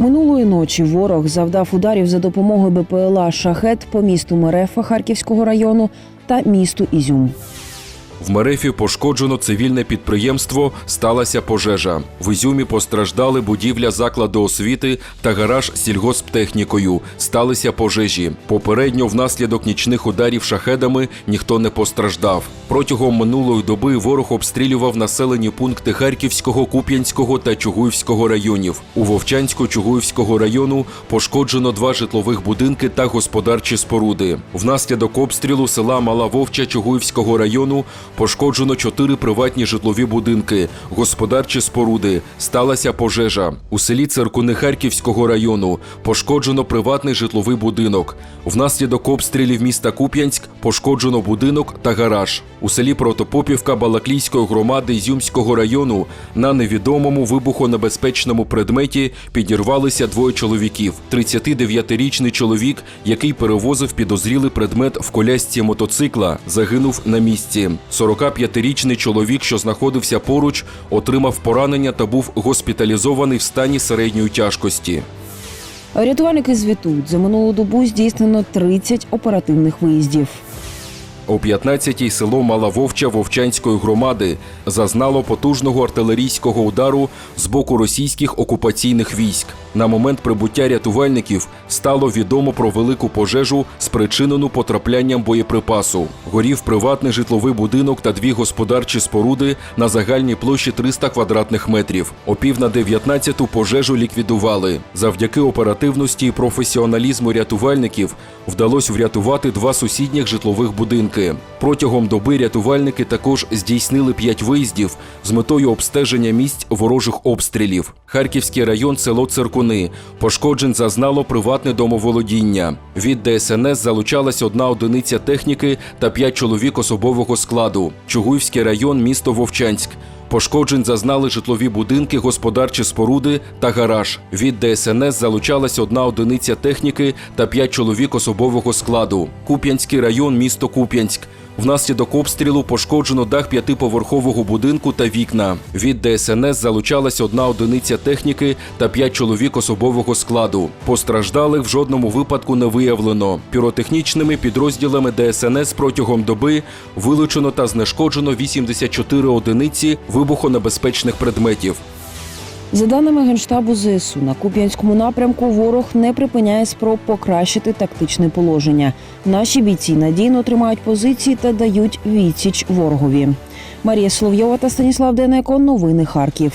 Минулої ночі ворог завдав ударів за допомогою БПЛА Шахет по місту Мерефа Харківського району та місту Ізюм. В Мерефі пошкоджено цивільне підприємство, сталася пожежа. В Ізюмі постраждали будівля закладу освіти та гараж сільгосптехнікою. Сталися пожежі. Попередньо внаслідок нічних ударів шахедами ніхто не постраждав. Протягом минулої доби ворог обстрілював населені пункти Харківського, Куп'янського та Чугуївського районів. У Вовчансько-Чугуївського району пошкоджено два житлових будинки та господарчі споруди. Внаслідок обстрілу села Мала Вовча Чугуївського району пошкоджено чотири приватні житлові будинки, господарчі споруди. Сталася пожежа. У селі Циркуни Харківського району пошкоджено приватний житловий будинок. Внаслідок обстрілів міста Куп'янськ пошкоджено будинок та гараж. У селі Протопопівка Балаклійської громади Ізюмського району на невідомому вибухонебезпечному предметі підірвалися двоє чоловіків. 39-річний чоловік, який перевозив підозрілий предмет в колясці мотоцикла, загинув на місці. 45-річний чоловік, що знаходився поруч, отримав поранення та був госпіталізований в стані середньої тяжкості. Рятувальники звітують, за минулу добу здійснено 30 оперативних виїздів. О 15-й село Мала Вовча Вовчанської громади зазнало потужного артилерійського удару з боку російських окупаційних військ. На момент прибуття рятувальників стало відомо про велику пожежу, спричинену потраплянням боєприпасу. Горів приватний житловий будинок та дві господарчі споруди на загальній площі 300 квадратних метрів. О пів на 19-ту пожежу ліквідували. Завдяки оперативності і професіоналізму рятувальників вдалося врятувати два сусідніх житлових будинки. Протягом доби рятувальники також здійснили п'ять виїздів з метою обстеження місць ворожих обстрілів. Харківський район, село Циркуни. Пошкоджень зазнало приватне домоволодіння. Від ДСНС залучалась одна одиниця техніки та п'ять чоловік особового складу. Чугуївський район, місто Вовчанськ. Пошкоджень зазнали житлові будинки, господарчі споруди та гараж. Від ДСНС залучалась одна одиниця техніки та п'ять чоловік особового складу. Куп'янський район, місто Куп'янськ. Внаслідок обстрілу пошкоджено дах п'ятиповерхового будинку та вікна. Від ДСНС залучалась одна одиниця техніки та п'ять чоловік особового складу. Постраждалих в жодному випадку не виявлено. Піротехнічними підрозділами ДСНС протягом доби вилучено та знешкоджено 84 одиниці вибухонебезпечних предметів. За даними Генштабу ЗСУ, на Куп'янському напрямку ворог не припиняє спроб покращити тактичне положення. Наші бійці надійно тримають позиції та дають відсіч ворогові. Марія Соловйова та Станіслав Денеко. Новини Харків.